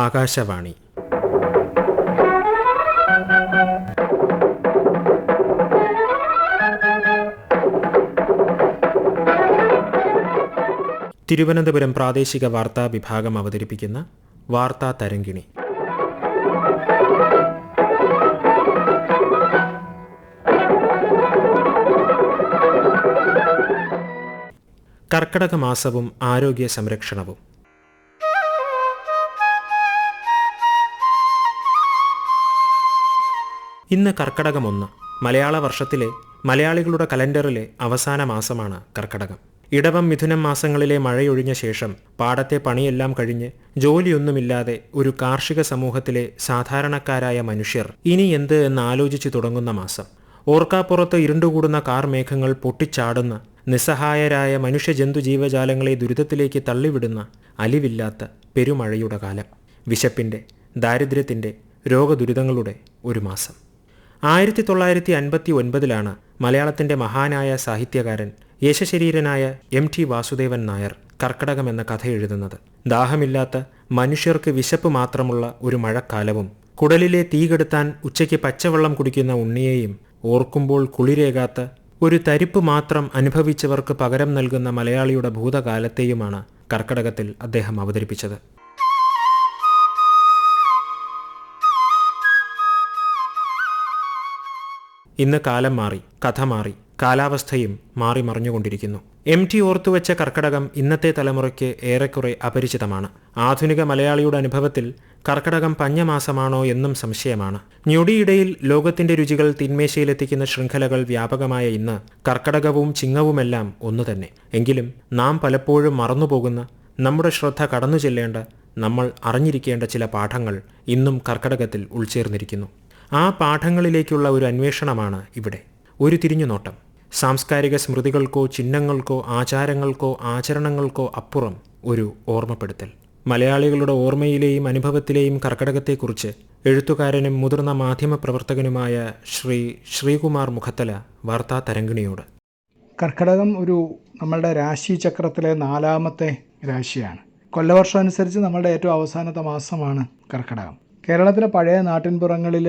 ആകാശവാണി. തിരുവനന്തപുരം പ്രാദേശിക വാർത്താ വിഭാഗം അവതരിപ്പിക്കുന്ന വാർത്താ തരങ്കിണി കർക്കടക മാസവും ആരോഗ്യ സംരക്ഷണവും. ഇന്ന് കർക്കടകം ഒന്ന് മലയാള വർഷത്തിലെ മലയാളികളുടെ കലണ്ടറിലെ അവസാന മാസമാണ് കർക്കടകം. ഇടവം മിഥുനം മാസങ്ങളിലെ മഴയൊഴിഞ്ഞ ശേഷം പാടത്തെ പണിയെല്ലാം കഴിഞ്ഞ് ജോലിയൊന്നുമില്ലാതെ ഒരു കാർഷിക സമൂഹത്തിലെ സാധാരണക്കാരായ മനുഷ്യർ ഇനി എന്ത് എന്ന് ആലോചിച്ചു തുടങ്ങുന്ന മാസം. ഓർക്കാപ്പുറത്ത് ഇരുണ്ടുകൂടുന്ന കാർമേഘങ്ങൾ പൊട്ടിച്ചാടുന്ന നിസ്സഹായരായ മനുഷ്യജന്തു ജീവജാലങ്ങളെ ദുരിതത്തിലേക്ക് തള്ളിവിടുന്ന അലിവില്ലാത്ത പെരുമഴയുടെ കാലം. വിശപ്പിന്റെ ദാരിദ്ര്യത്തിന്റെ രോഗദുരിതങ്ങളുടെ ഒരു മാസം. ആയിരത്തി തൊള്ളായിരത്തി അൻപത്തി ഒൻപതിലാണ് മലയാളത്തിന്റെ മഹാനായ സാഹിത്യകാരൻ യശശരീരനായ എം ടി വാസുദേവൻ നായർ കർക്കടകം എന്ന കഥ എഴുതുന്നത്. ദാഹമില്ലാത്ത മനുഷ്യർക്ക് വിശപ്പ് മാത്രമുള്ള ഒരു മഴക്കാലവും കുടലിലെ തീ കെടുത്താൻ ഉച്ചയ്ക്ക് പച്ചവെള്ളം കുടിക്കുന്ന ഉണ്ണിയെയും ഓർക്കുമ്പോൾ കുളിരേകാത്ത ഒരു തരിപ്പ് മാത്രം അനുഭവിച്ചവർക്ക് പകരം നൽകുന്ന മലയാളിയുടെ ഭൂതകാലത്തെയുമാണ് കർക്കടകത്തിൽ അദ്ദേഹം അവതരിപ്പിച്ചത്. ഇന്ന് കാലം മാറി കഥ മാറി കാലാവസ്ഥയും മാറി മറിഞ്ഞുകൊണ്ടിരിക്കുന്നു. എം ടി ഓർത്തുവെച്ച കർക്കടകം ഇന്നത്തെ തലമുറയ്ക്ക് ഏറെക്കുറെ അപരിചിതമാണ്. ആധുനിക മലയാളിയുടെ അനുഭവത്തിൽ കർക്കടകം പഞ്ഞമാസമാണോ എന്നും സംശയമാണ്. ഞൊടിയിടയിൽ ലോകത്തിന്റെ രുചികൾ തിന്മേശയിലെത്തിക്കുന്ന ശൃംഖലകൾ വ്യാപകമായ ഇന്ന് കർക്കടകവും ചിങ്ങവുമെല്ലാം ഒന്നു തന്നെ എങ്കിലും നാം പലപ്പോഴും മറന്നുപോകുന്ന നമ്മുടെ ശ്രദ്ധ കടന്നു ചെല്ലേണ്ട നമ്മൾ അറിഞ്ഞിരിക്കേണ്ട ചില പാഠങ്ങൾ ഇന്നും കർക്കടകത്തിൽ ഉൾച്ചേർന്നിരിക്കുന്നു. ആ പാഠങ്ങളിലേക്കുള്ള ഒരു അന്വേഷണമാണ് ഇവിടെ. ഒരു തിരിഞ്ഞുനോട്ടം. സാംസ്കാരിക സ്മൃതികൾക്കോ ചിഹ്നങ്ങൾക്കോ ആചാരങ്ങൾക്കോ ആചരണങ്ങൾക്കോ അപ്പുറം ഒരു ഓർമ്മപ്പെടുത്തൽ. മലയാളികളുടെ ഓർമ്മയിലെയും അനുഭവത്തിലെയും കർക്കടകത്തെക്കുറിച്ച് എഴുത്തുകാരനും മുതിർന്ന മാധ്യമപ്രവർത്തകനുമായ ശ്രീ ശ്രീകുമാർ മുഖത്തല വാർത്താ തരംഗിണിയോട്. കർക്കടകം ഒരു നമ്മളുടെ രാശിചക്രത്തിലെ നാലാമത്തെ രാശിയാണ്. കൊല്ലവർഷം അനുസരിച്ച് നമ്മളുടെ ഏറ്റവും അവസാനത്തെ മാസമാണ് കർക്കടകം. കേരളത്തിലെ പഴയ നാട്ടിൻപുറങ്ങളിൽ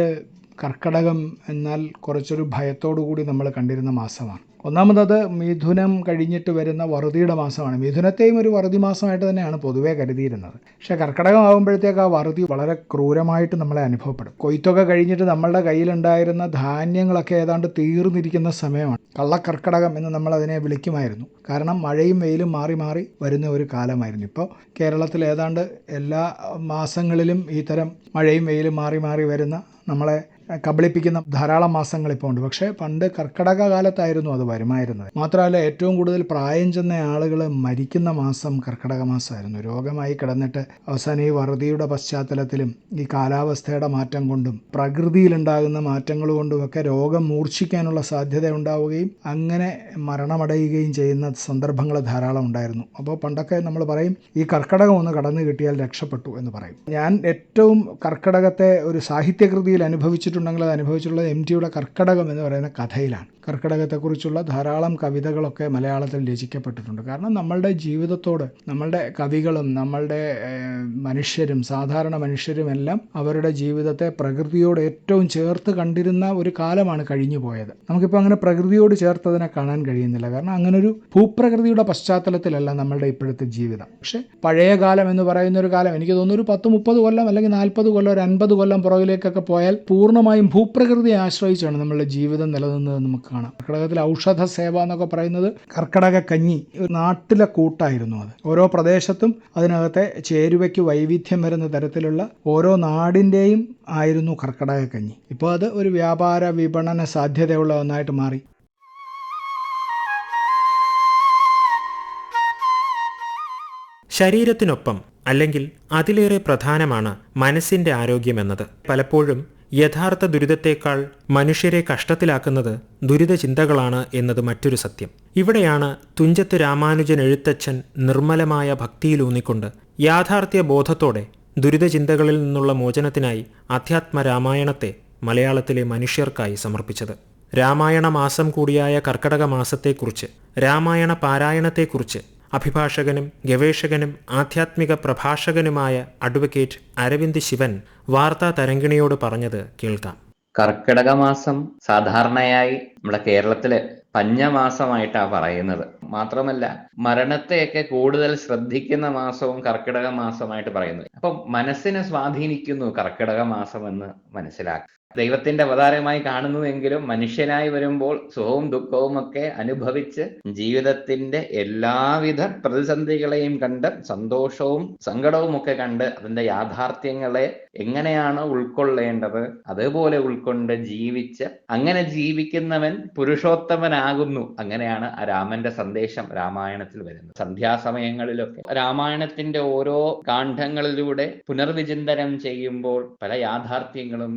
കർക്കടകം എന്നാൽ കുറച്ചൊരു ഭയത്തോടു കൂടി നമ്മൾ കണ്ടിരുന്ന മാസമാണ്. ഒന്നാമതത് മിഥുനം കഴിഞ്ഞിട്ട് വരുന്ന വറുതിയുടെ മാസമാണ്. മിഥുനത്തെയും ഒരു വറുതി മാസമായിട്ട് തന്നെയാണ് പൊതുവേ കരുതിയിരുന്നത്. പക്ഷെ കർക്കടകം ആകുമ്പോഴത്തേക്ക് ആ വറുതി വളരെ ക്രൂരമായിട്ട് നമ്മളെ അനുഭവപ്പെടും. കൊയ്ത്തൊക്കെ കഴിഞ്ഞിട്ട് നമ്മളുടെ കയ്യിലുണ്ടായിരുന്ന ധാന്യങ്ങളൊക്കെ ഏതാണ്ട് തീർന്നിരിക്കുന്ന സമയമാണ്. കള്ളക്കർക്കടകം എന്ന് നമ്മൾ അതിനെ വിളിക്കുമായിരുന്നു. കാരണം മഴയും വെയിലും മാറി മാറി വരുന്ന ഒരു കാലമായിരുന്നു. ഇപ്പോൾ കേരളത്തിൽ ഏതാണ്ട് എല്ലാ മാസങ്ങളിലും ഈ തരം മഴയും വെയിലും മാറി മാറി വരുന്ന നമ്മളെ കബളിപ്പിക്കുന്ന ധാരാളം മാസങ്ങൾ ഇപ്പോൾ ഉണ്ട്. പക്ഷേ പണ്ട് കർക്കടക കാലത്തായിരുന്നു അത് വരുമായിരുന്നത്. മാത്രമല്ല ഏറ്റവും കൂടുതൽ പ്രായം ചെന്ന ആളുകൾ മരിക്കുന്ന മാസം കർക്കടക മാസമായിരുന്നു. രോഗമായി കിടന്നിട്ട് അവസാനം ഈ വറുതിയുടെ പശ്ചാത്തലത്തിലും ഈ കാലാവസ്ഥയുടെ മാറ്റം കൊണ്ടും പ്രകൃതിയിലുണ്ടാകുന്ന മാറ്റങ്ങൾ കൊണ്ടുമൊക്കെ രോഗം മൂർച്ഛിക്കാനുള്ള സാധ്യത ഉണ്ടാവുകയും അങ്ങനെ മരണമടയുകയും ചെയ്യുന്ന സന്ദർഭങ്ങൾ ധാരാളം ഉണ്ടായിരുന്നു. അപ്പോൾ പണ്ടൊക്കെ നമ്മൾ പറയും ഈ കർക്കടകം ഒന്ന് കടന്നു കിട്ടിയാൽ രക്ഷപ്പെട്ടു എന്ന് പറയും. ഞാൻ ഏറ്റവും കർക്കടകത്തെ ഒരു സാഹിത്യകൃതിയിൽ അനുഭവിച്ചിട്ടുണ്ടെങ്കിൽ അത് അനുഭവിച്ചിട്ടുള്ളത് എം ടിയുടെ കർക്കടകം എന്ന് പറയുന്ന കഥയിലാണ്. കർക്കടകത്തെക്കുറിച്ചുള്ള ധാരാളം കവിതകളൊക്കെ മലയാളത്തിൽ രചിക്കപ്പെട്ടിട്ടുണ്ട്. കാരണം നമ്മളുടെ ജീവിതത്തോട് നമ്മളുടെ കവികളും നമ്മളുടെ മനുഷ്യരും സാധാരണ മനുഷ്യരും എല്ലാം അവരുടെ ജീവിതത്തെ പ്രകൃതിയോട് ഏറ്റവും ചേർത്ത് കണ്ടിരുന്ന ഒരു കാലമാണ് കഴിഞ്ഞു പോയത് നമുക്കിപ്പോൾ അങ്ങനെ പ്രകൃതിയോട് ചേർത്തതിനെ കാണാൻ കഴിയുന്നില്ല. കാരണം അങ്ങനൊരു ഭൂപ്രകൃതിയുടെ പശ്ചാത്തലത്തിലല്ല നമ്മളുടെ ഇപ്പോഴത്തെ ജീവിതം. പക്ഷേ പഴയ കാലം എന്ന് പറയുന്ന ഒരു കാലം എനിക്ക് തോന്നുന്നു ഒരു പത്ത് മുപ്പത് കൊല്ലം അല്ലെങ്കിൽ നാൽപ്പത് കൊല്ലം ഒരു അൻപത് കൊല്ലം പുറകിലേക്കൊക്കെ പോയാൽ പൂർണമായും ഭൂപ്രകൃതിയെ ആശ്രയിച്ചാണ് നമ്മളുടെ ജീവിതം നിലനിന്നത് നമുക്ക് കാണാം. കർക്കിടകത്തിൽ ഔഷധ സേവ എന്നൊക്കെ പറയുന്നത് കർക്കിടക കഞ്ഞി ഒരു നാട്ടിലെ കൂട്ടായിരുന്നു അത്. ഓരോ പ്രദേശത്തും അതിനകത്തെ ചേരുവയ്ക്ക് വൈവിധ്യം വരുന്ന തരത്തിലുള്ള ഓരോ നാടിന്റെയും ആയിരുന്നു കർക്കിടക കഞ്ഞി. ഇപ്പോൾ അത് ഒരു വ്യാപാര വിപണന സാധ്യതയുള്ള ഒന്നായിട്ട് മാറി. ശരീരത്തിനൊപ്പം അല്ലെങ്കിൽ അതിലേറെ പ്രധാനമാണ് മനസ്സിന്റെ ആരോഗ്യമെന്നത് പലപ്പോഴും യഥാർത്ഥ ദുരിതത്തേക്കാൾ മനുഷ്യരെ കഷ്ടത്തിലാക്കുന്നത് ദുരിതചിന്തകളാണ് എന്നത് മറ്റൊരു സത്യം. ഇവിടെയാണ് തുഞ്ചത്ത് രാമാനുജൻ എഴുത്തച്ഛൻ നിർമ്മലമായ ഭക്തിയിലൂന്നിക്കൊണ്ട് യാഥാർത്ഥ്യ ബോധത്തോടെ ദുരിതചിന്തകളിൽ നിന്നുള്ള മോചനത്തിനായി അധ്യാത്മ രാമായണത്തെ മലയാളത്തിലെ മനുഷ്യർക്കായി സമർപ്പിച്ചത്. രാമായണ മാസം കൂടിയായ കർക്കടക മാസത്തെക്കുറിച്ച് രാമായണ പാരായണത്തെക്കുറിച്ച് അഭിഭാഷകനും ഗവേഷകനും ആധ്യാത്മിക പ്രഭാഷകനുമായ അഡ്വക്കേറ്റ് അരവിന്ദ് ശിവൻ വാർത്താ തരംഗിണിയോട് പറഞ്ഞത് കേൾക്കാം. കർക്കിടക മാസം സാധാരണയായി നമ്മുടെ കേരളത്തിൽ പഞ്ഞമാസമായിട്ടാണ് പറയുന്നത്. മാത്രമല്ല മരണത്തെയൊക്കെ കൂടുതൽ ശ്രദ്ധിക്കുന്ന മാസവും കർക്കിടക മാസമായിട്ട് പറയുന്നത്. അപ്പം മനസ്സിനെ സ്വാധീനിക്കുന്നു കർക്കിടക മാസം എന്ന് മനസ്സിലാക്കുക ദൈവത്തിന്റെ അവതാരമായി കാണുന്നുവെങ്കിലും മനുഷ്യനായി വരുമ്പോൾ സുഖവും ദുഃഖവും ഒക്കെ അനുഭവിച്ച് ജീവിതത്തിന്റെ എല്ലാവിധ പ്രതിസന്ധികളെയും കണ്ട് സന്തോഷവും സങ്കടവും ഒക്കെ കണ്ട് അതിന്റെ യാഥാർത്ഥ്യങ്ങളെ എങ്ങനെയാണ് ഉൾക്കൊള്ളേണ്ടത് അതുപോലെ ഉൾക്കൊണ്ട് ജീവിച്ച് അങ്ങനെ ജീവിക്കുന്നവൻ പുരുഷോത്തമനാകുന്നു. അങ്ങനെയാണ് ആ രാമന്റെ സന്ദേശം രാമായണത്തിൽ വരുന്നത്. സന്ധ്യാസമയങ്ങളിലൊക്കെ രാമായണത്തിന്റെ ഓരോ കാണ്ഡങ്ങളിലൂടെ പുനർവിചിന്തനം ചെയ്യുമ്പോൾ പല യാഥാർത്ഥ്യങ്ങളും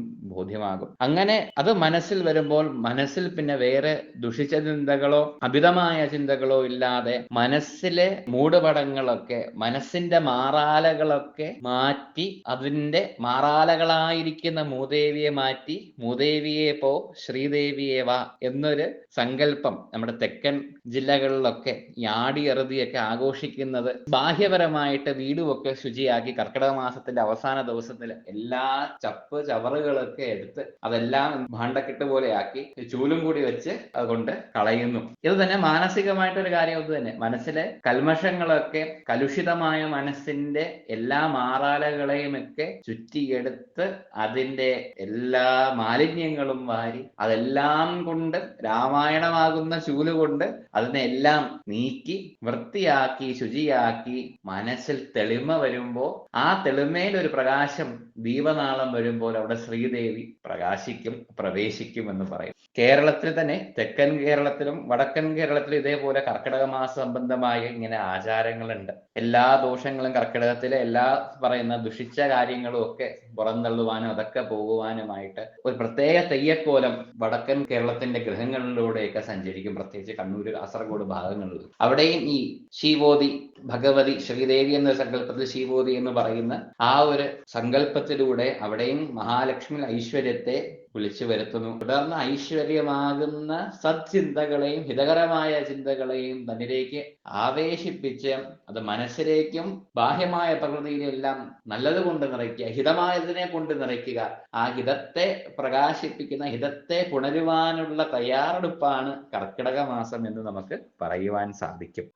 ബോധ്യമാകും അങ്ങനെ അത് മനസ്സിൽ വരുമ്പോൾ മനസ്സിൽ പിന്നെ വേറെ ദുഷിച്ച ചിന്തകളോ അമിതമായ ചിന്തകളോ ഇല്ലാതെ മനസ്സിലെ മൂടുപടങ്ങളൊക്കെ മനസ്സിന്റെ മാറാലകളൊക്കെ മാറ്റി അതിന്റെ മാറാലകളായിരിക്കുന്ന മൂദേവിയെ മാറ്റി മൂദേവിയെ പോ ശ്രീദേവിയെ വാ എന്നൊരു സങ്കല്പം നമ്മുടെ തെക്കൻ ജില്ലകളിലൊക്കെ യാടി എറുതിയൊക്കെ ആഘോഷിക്കുന്നത് ബാഹ്യപരമായിട്ട് വീടുമൊക്കെ ശുചിയാക്കി കർക്കിടക മാസത്തിന്റെ അവസാന ദിവസത്തിൽ എല്ലാ ചപ്പ് ചവറുകളൊക്കെ എടുത്ത് അതെല്ലാം ഭാണ്ഡക്കെട്ട് പോലെ ആക്കി ചൂലും കൂടി വെച്ച് അതുകൊണ്ട് കളയുന്നു. ഇത് തന്നെ മാനസികമായിട്ടൊരു കാര്യം ഇത് തന്നെ. മനസ്സിലെ കൽമഷങ്ങളൊക്കെ കലുഷിതമായ മനസ്സിന്റെ എല്ലാ മാറാലകളെയും ഒക്കെ ചുറ്റിയെടുത്ത് അതിന്റെ എല്ലാ മാലിന്യങ്ങളും വാരി അതെല്ലാം കൊണ്ട് രാമായണമാകുന്ന ചൂൽ കൊണ്ട് അതിനെല്ലാം നീക്കി വൃത്തിയാക്കി ശുചിയാക്കി മനസ്സിൽ തെളിമ വരുമ്പോ ആ തെളിമയിൽ ഒരു പ്രകാശം ദീപനാളം വരുമ്പോൾ അവിടെ ശ്രീദേവി പ്രകാശിക്കും പ്രവേശിക്കും എന്ന് പറയും. കേരളത്തിൽ തന്നെ തെക്കൻ കേരളത്തിലും വടക്കൻ കേരളത്തിലും ഇതേപോലെ കർക്കിടക മാസ സംബന്ധമായ ഇങ്ങനെ ആചാരങ്ങളുണ്ട്. എല്ലാ ദോഷങ്ങളും കർക്കിടകത്തിലെ എല്ലാ പറയുന്ന ദുഷിച്ച കാര്യങ്ങളും ഒക്കെ പുറന്തള്ളുവാനും അതൊക്കെ പോകുവാനുമായിട്ട് ഒരു പ്രത്യേക തെയ്യക്കോലം വടക്കൻ കേരളത്തിന്റെ ഗ്രഹങ്ങളിലൂടെയൊക്കെ സഞ്ചരിക്കും. പ്രത്യേകിച്ച് കണ്ണൂർ കാസർഗോഡ് ഭാഗങ്ങളിൽ അവിടെയും ഈ ശിവോതി ഭഗവതി ശ്രീദേവി എന്ന സങ്കല്പത്തിൽ ശിവോതി എന്ന് പറയുന്ന ആ ഒരു സങ്കല്പത്തിലൂടെ അവിടെയും മഹാലക്ഷ്മി ഐശ്വര്യത്തെ വിളിച്ചു വരുത്തുന്നു. തുടർന്ന് ഐശ്വര്യമാകുന്ന സത്ചിന്തകളെയും ഹിതകരമായ ചിന്തകളെയും തന്നിലേക്ക് ആവേശിപ്പിച്ച് അത് മനസ്സിലേക്കും ബാഹ്യമായ പ്രകൃതിയിലെല്ലാം നല്ലത് കൊണ്ട് നിറയ്ക്കുക ഹിതമായതിനെ കൊണ്ട് നിറയ്ക്കുക. ആ ഹിതത്തെ പ്രകാശിപ്പിക്കുന്ന ഹിതത്തെ പുണരുവാനുള്ള തയ്യാറെടുപ്പാണ് കർക്കിടക മാസം എന്ന് നമുക്ക് പറയുവാൻ സാധിക്കും.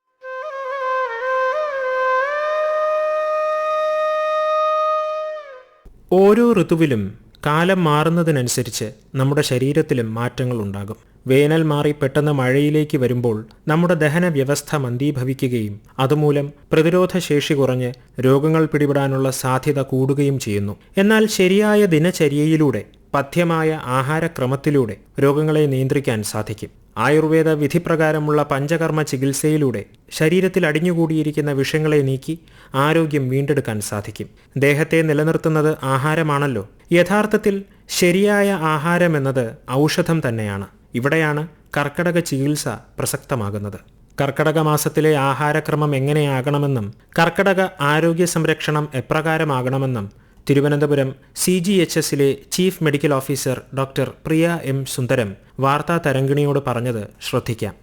ഓരോ ഋതുവിലും കാലം മാറുന്നതിനനുസരിച്ച് നമ്മുടെ ശരീരത്തിലും മാറ്റങ്ങൾ ഉണ്ടാകും. വേനൽ മാറി പെട്ടെന്ന് മഴയിലേക്ക് വരുമ്പോൾ നമ്മുടെ ദഹന വ്യവസ്ഥ മന്ദീഭവിക്കുകയും അതുമൂലം പ്രതിരോധ ശേഷി കുറഞ്ഞ് രോഗങ്ങൾ പിടിപെടാനുള്ള സാധ്യത കൂടുകയും ചെയ്യുന്നു. എന്നാൽ ശരിയായ ദിനചര്യയിലൂടെ പഥ്യമായ ആഹാരക്രമത്തിലൂടെ രോഗങ്ങളെ നിയന്ത്രിക്കാൻ സാധിക്കും. ആയുർവേദ വിധിപ്രകാരമുള്ള പഞ്ചകർമ്മ ചികിത്സയിലൂടെ ശരീരത്തിൽ അടിഞ്ഞുകൂടിയിരിക്കുന്ന വിഷങ്ങളെ നീക്കി ആരോഗ്യം വീണ്ടെടുക്കാൻ സാധിക്കും. ദേഹത്തെ നിലനിർത്തുന്നത് ആഹാരമാണല്ലോ. യഥാർത്ഥത്തിൽ ശരിയായ ആഹാരമെന്നത് ഔഷധം തന്നെയാണ്. ഇവിടെയാണ് കർക്കടക ചികിത്സ പ്രസക്തമാകുന്നത്. കർക്കടക മാസത്തിലെ ആഹാരക്രമം എങ്ങനെയാകണമെന്നും കർക്കടക ആരോഗ്യ സംരക്ഷണം എപ്രകാരമാകണമെന്നും തിരുവനന്തപുരം സി ജി എച്ച് എസിലെ chief medical officer doctor Priya M Sundaram വാർത്താ തരംഗിണിയോട് പറഞ്ഞത് ശ്രദ്ധിക്കാം.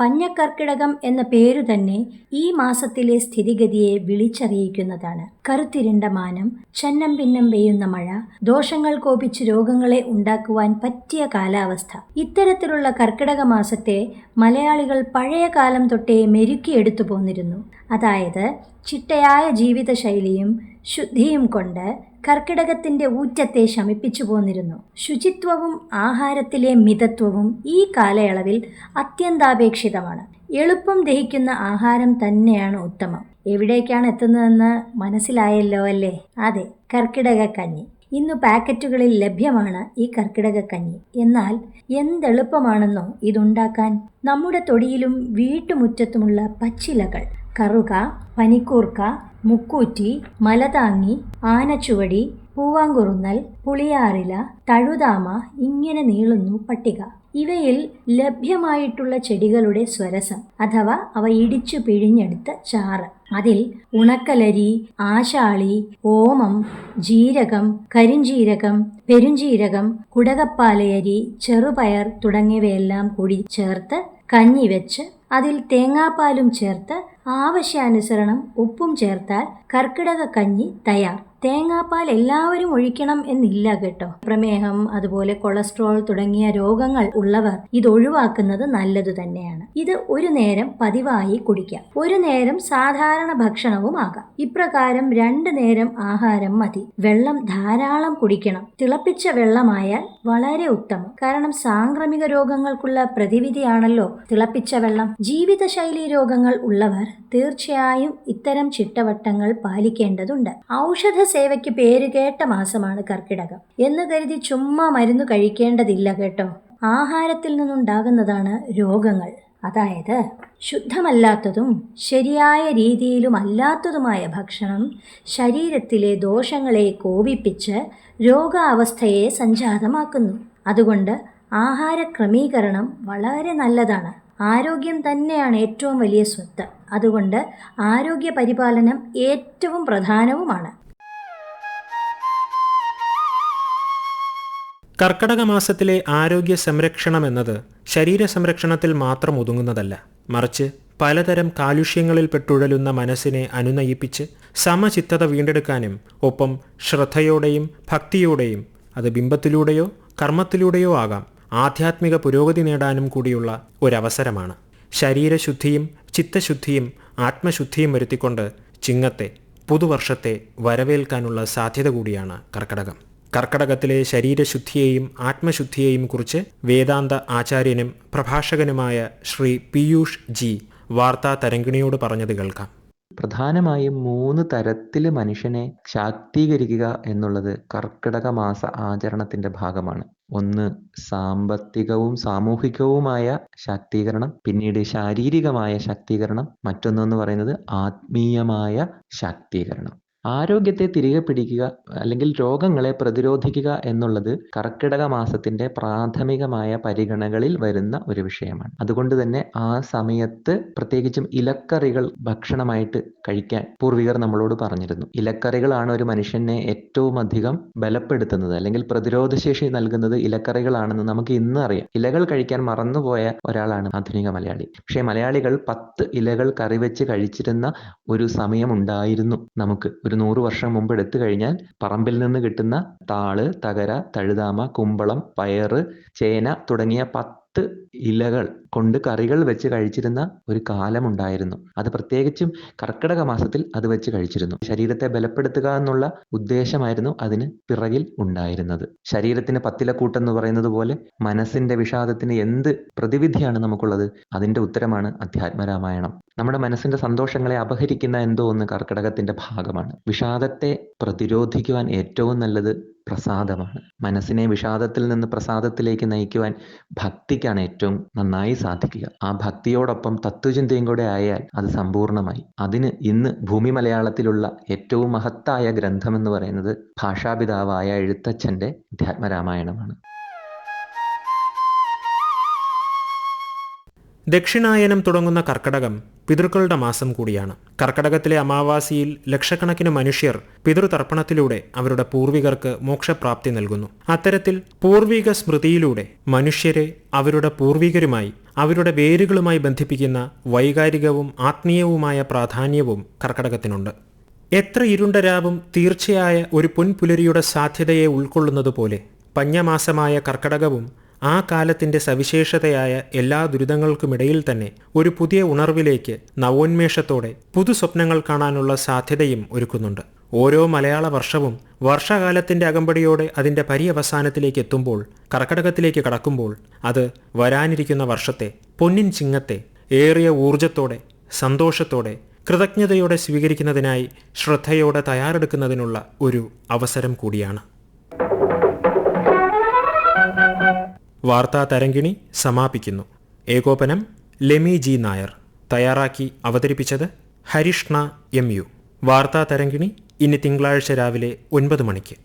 പഞ്ഞക്കർക്കിടകം എന്ന പേരു തന്നെ ഈ മാസത്തിലെ സ്ഥിതിഗതിയെ വിളിച്ചറിയിക്കുന്നതാണ്. കറുത്തിരുണ്ട മാനം ചന്നം ഭിന്നം പെയ്യുന്ന മഴ ദോഷങ്ങൾ കോപിച്ച് രോഗങ്ങളെ ഉണ്ടാക്കുവാൻ പറ്റിയ കാലാവസ്ഥ. ഇത്തരത്തിലുള്ള കർക്കിടക മാസത്തെ മലയാളികൾ പഴയ കാലം തൊട്ടേ മെരുക്കിയെടുത്തു പോന്നിരുന്നു അതായത് ചിട്ടയായ ജീവിതശൈലിയും ശുദ്ധിയും കൊണ്ട് കർക്കിടകത്തിന്റെ ഊറ്റത്തെ ശമിപ്പിച്ചു പോന്നിരുന്നു. ശുചിത്വവും ആഹാരത്തിലെ മിതത്വവും ഈ കാലയളവിൽ അത്യന്താപേക്ഷിതമാണ്. എളുപ്പം ദഹിക്കുന്ന ആഹാരം തന്നെയാണ് ഉത്തമം. എവിടേക്കാണ് എത്തുന്നതെന്ന് മനസ്സിലായല്ലോ അല്ലേ? അതെ കർക്കിടക കഞ്ഞി. ഇന്ന് പാക്കറ്റുകളിൽ ലഭ്യമാണ് ഈ കർക്കിടക കഞ്ഞി. എന്നാൽ എന്തെളുപ്പമാണെന്നോ ഇതുണ്ടാക്കാൻ? നമ്മുടെ തൊടിയിലും വീട്ടുമുറ്റത്തുമുള്ള പച്ചിലകൾ കറുക പനിക്കൂർക്ക മുക്കൂറ്റി മലതാങ്ങി ആനച്ചുവടി പൂവാങ്കുറുന്നൽ പുളിയാറില തഴുതാമ ഇങ്ങനെ നീളുന്നു പട്ടിക. ഇവയിൽ ലഭ്യമായിട്ടുള്ള ചെടികളുടെ സ്വരസം അഥവാ അവ ഇടിച്ചു പിഴിഞ്ഞെടുത്ത ചാറ്. അതിൽ ഉണക്കലരി ആശാളി ഓമം ജീരകം കരിഞ്ജീരകം പെരുംജീരകം കുടകപ്പാലയരി ചെറുപയർ തുടങ്ങിയവയെല്ലാം കൂടി ചേർത്ത് കഞ്ഞി വെച്ച് അതിൽ തേങ്ങാപ്പാലും ചേർത്ത് ആവശ്യാനുസരണം ഉപ്പും ചേർത്താൽ കർക്കിടക കഞ്ഞി തയ്യാർ. തേങ്ങാപ്പാൽ എല്ലാവരും ഒഴിക്കണം എന്നില്ല കേട്ടോ. പ്രമേഹം അതുപോലെ കൊളസ്ട്രോൾ തുടങ്ങിയ രോഗങ്ങൾ ഉള്ളവർ ഇത് ഒഴിവാക്കുന്നത് നല്ലതു തന്നെയാണ്. ഇത് ഒരു നേരം പതിവായി കുടിക്കാം. ഒരു നേരം സാധാരണ ഭക്ഷണവും ആകാം. ഇപ്രകാരം രണ്ട് നേരം ആഹാരം മതി. വെള്ളം ധാരാളം കുടിക്കണം. തിളപ്പിച്ച വെള്ളമായാൽ വളരെ ഉത്തമം. കാരണം സാംക്രമിക രോഗങ്ങൾക്കുള്ള പ്രതിവിധിയാണല്ലോ തിളപ്പിച്ച വെള്ളം. ജീവിതശൈലി രോഗങ്ങൾ ഉള്ളവർ തീർച്ചയായും ഇത്തരം ചിട്ടവട്ടങ്ങൾ പാലിക്കേണ്ടതുണ്ട്. ഔഷധ സേവയ്ക്ക് പേരുകേട്ട മാസമാണ് കർക്കിടകം. എന്ന് കരുതി ചുമ്മാ മരുന്ന് കഴിക്കേണ്ടതില്ല കേട്ടോ. ആഹാരത്തിൽ നിന്നുണ്ടാകുന്നതാണ് രോഗങ്ങൾ. അതായത് ശുദ്ധമല്ലാത്തതും ശരിയായ രീതിയിലും അല്ലാത്തതുമായ ഭക്ഷണം ശരീരത്തിലെ ദോഷങ്ങളെ കോപിപ്പിച്ച് രോഗാവസ്ഥയെ സംജാതമാക്കുന്നു. അതുകൊണ്ട് ആഹാര ക്രമീകരണം വളരെ നല്ലതാണ്. ആരോഗ്യം തന്നെയാണ് ഏറ്റവും വലിയ സ്വത്ത്. അതുകൊണ്ട് ആരോഗ്യ പരിപാലനം ഏറ്റവും പ്രധാനവുമാണ്. കർക്കടക മാസത്തിലെ ആരോഗ്യ സംരക്ഷണം എന്നത് ശരീര സംരക്ഷണത്തിൽ മാത്രം ഒതുങ്ങുന്നതല്ല. മറിച്ച് പലതരം കാലുഷ്യങ്ങളിൽ പെട്ടുഴലുന്ന മനസ്സിനെ അനുനയിപ്പിച്ച് സമചിത്തത വീണ്ടെടുക്കാനും ഒപ്പം ശ്രദ്ധയോടെയും ഭക്തിയോടെയും അത് ബിംബത്തിലൂടെയോ കർമ്മത്തിലൂടെയോ ആകാം ആധ്യാത്മിക പുരോഗതി നേടാനും കൂടിയുള്ള ഒരവസരമാണ്. ശരീരശുദ്ധിയും ചിത്തശുദ്ധിയും ആത്മശുദ്ധിയും വരുത്തിക്കൊണ്ട് ചിങ്ങത്തെ പുതുവർഷത്തെ വരവേൽക്കാനുള്ള സാധ്യത കൂടിയാണ് കർക്കടകം. കർക്കടകത്തിലെ ശരീരശുദ്ധിയെയും ആത്മശുദ്ധിയെയും കുറിച്ച് വേദാന്ത ആചാര്യനും പ്രഭാഷകനുമായ ശ്രീ പീയൂഷ് ജി വാർത്താ തരംഗിണിയോട് പറഞ്ഞത് കേൾക്കാം. പ്രധാനമായും മൂന്ന് തരത്തിൽ മനുഷ്യനെ ശാക്തീകരിക്കുക എന്നുള്ളത് കർക്കിടക മാസ ആചരണത്തിന്റെ ഭാഗമാണ്. ഒന്ന് സാമ്പത്തികവും സാമൂഹികവുമായ ശാക്തീകരണം പിന്നീട് ശാരീരികമായ ശാക്തീകരണം മറ്റൊന്നെന്ന് പറയുന്നത് ആത്മീയമായ ശാക്തീകരണം. ആരോഗ്യത്തെ തിരികെ പിടിക്കുക അല്ലെങ്കിൽ രോഗങ്ങളെ പ്രതിരോധിക്കുക എന്നുള്ളത് കർക്കിടക മാസത്തിന്റെ പ്രാഥമികമായ പരിഗണകളിൽ വരുന്ന ഒരു വിഷയമാണ്. അതുകൊണ്ട് തന്നെ ആ സമയത്ത് പ്രത്യേകിച്ചും ഇലക്കറികൾ ഭക്ഷണമായിട്ട് കഴിക്കാൻ പൂർവികർ നമ്മളോട് പറഞ്ഞിരുന്നു. ഇലക്കറികളാണ് ഒരു മനുഷ്യനെ ഏറ്റവും അധികം ബലപ്പെടുത്തുന്നത് അല്ലെങ്കിൽ പ്രതിരോധശേഷി നൽകുന്നത് ഇലക്കറികളാണെന്ന് നമുക്ക് ഇന്ന് അറിയാം. ഇലകൾ കഴിക്കാൻ മറന്നുപോയ ഒരാളാണ് ആധുനിക മലയാളി. പക്ഷേ മലയാളികൾ പത്ത് ഇലകൾ കറി വെച്ച് കഴിച്ചിരുന്ന ഒരു സമയം ഉണ്ടായിരുന്നു നമുക്ക് ഒരു നൂറ് വർഷം മുമ്പ് എടുത്തു കഴിഞ്ഞാൽ പറമ്പിൽ നിന്ന് കിട്ടുന്ന താൾ തകര തഴുതാമ കുമ്പളം പയറ് ചേന തുടങ്ങിയ പത്ത് ഇലകൾ കൊണ്ട് കറികൾ വെച്ച് കഴിച്ചിരുന്ന ഒരു കാലമുണ്ടായിരുന്നു. അത് പ്രത്യേകിച്ചും കർക്കിടക മാസത്തിൽ അത് വെച്ച് കഴിച്ചിരുന്നു. ശരീരത്തെ ബലപ്പെടുത്തുക എന്നുള്ള ഉദ്ദേശമായിരുന്നു അതിന് പിറകിൽ ഉണ്ടായിരുന്നത്. ശരീരത്തിന് പത്തിലക്കൂട്ടെന്ന് പറയുന്നത് പോലെ മനസ്സിന്റെ വിഷാദത്തിന് എന്ത് പ്രതിവിധിയാണ് നമുക്കുള്ളത്? അതിന്റെ ഉത്തരമാണ് അധ്യാത്മരാമായണം. നമ്മുടെ മനസ്സിന്റെ സന്തോഷങ്ങളെ അപഹരിക്കുന്ന എന്തോ ഒന്ന് കർക്കിടകത്തിന്റെ ഭാഗമാണ്. വിഷാദത്തെ പ്രതിരോധിക്കുവാൻ ഏറ്റവും നല്ലത് പ്രസാദമാണ്. മനസ്സിനെ വിഷാദത്തിൽ നിന്ന് പ്രസാദത്തിലേക്ക് നയിക്കുവാൻ ഭക്തിക്കാണ് ഏറ്റവും നന്നായി സാധിക്കുക. ആ ഭക്തിയോടൊപ്പം തത്വചിന്തയും കൂടെ ആയാൽ അത് സമ്പൂർണമായി. അതിന് ഇന്ന് ഭൂമി മലയാളത്തിലുള്ള ഏറ്റവും മഹത്തായ ഗ്രന്ഥം എന്ന് പറയുന്നത് ഭാഷാപിതാവായ എഴുത്തച്ഛന്റെ അധ്യാത്മരാമായണമാണ് ദക്ഷിണായനം തുടങ്ങുന്ന കർക്കടകം പിതൃക്കളുടെ മാസം കൂടിയാണ്. കർക്കടകത്തിലെ അമാവാസിയിൽ ലക്ഷക്കണക്കിന് മനുഷ്യർ പിതൃതർപ്പണത്തിലൂടെ അവരുടെ പൂർവികർക്ക് മോക്ഷപ്രാപ്തി നൽകുന്നു. അത്തരത്തിൽ പൂർവിക സ്മൃതിയിലൂടെ മനുഷ്യരെ അവരുടെ പൂർവികരുമായി അവരുടെ വേരുകളുമായി ബന്ധിപ്പിക്കുന്ന വൈകാരികവും ആത്മീയവുമായ പ്രാധാന്യവും കർക്കടകത്തിനുണ്ട്. എത്ര ഇരുണ്ട രാവും തീർച്ചയായ ഒരു പൊൻപുലരിയുടെ സാധ്യതയെ ഉൾക്കൊള്ളുന്നതുപോലെ പഞ്ഞമാസമായ കർക്കടകവും ആ കാലത്തിന്റെ സവിശേഷതയായ എല്ലാ ദുരിതങ്ങൾക്കുമിടയിൽ തന്നെ ഒരു പുതിയ ഉണർവിലേക്ക് നവോന്മേഷത്തോടെ പുതുസ്വപ്നങ്ങൾ കാണാനുള്ള സാധ്യതയും ഒരുക്കുന്നുണ്ട്. ഓരോ മലയാള വർഷവും വർഷകാലത്തിന്റെ അകമ്പടിയോടെ അതിന്റെ പര്യവസാനത്തിലേക്ക് എത്തുമ്പോൾ കർക്കടകത്തിലേക്ക് കടക്കുമ്പോൾ അത് വരാനിരിക്കുന്ന വർഷത്തെ പൊന്നിൻ ചിങ്ങത്തെ ഏറിയ ഊർജത്തോടെ സന്തോഷത്തോടെ കൃതജ്ഞതയോടെ സ്വീകരിക്കുന്നതിനായി ശ്രദ്ധയോടെ തയ്യാറെടുക്കുന്നതിനുള്ള ഒരു അവസരം കൂടിയാണ്. വാർത്താ തരംഗിണി സമാപിക്കുന്നു. ഏകോപനം ലെമി ജി നായർ. തയ്യാറാക്കി അവതരിപ്പിച്ചത് ഹരിഷ്ണ എം യു. വാർത്താ തരംഗിണി ഇനി തിങ്കളാഴ്ച രാവിലെ ഒൻപത് മണിക്ക്.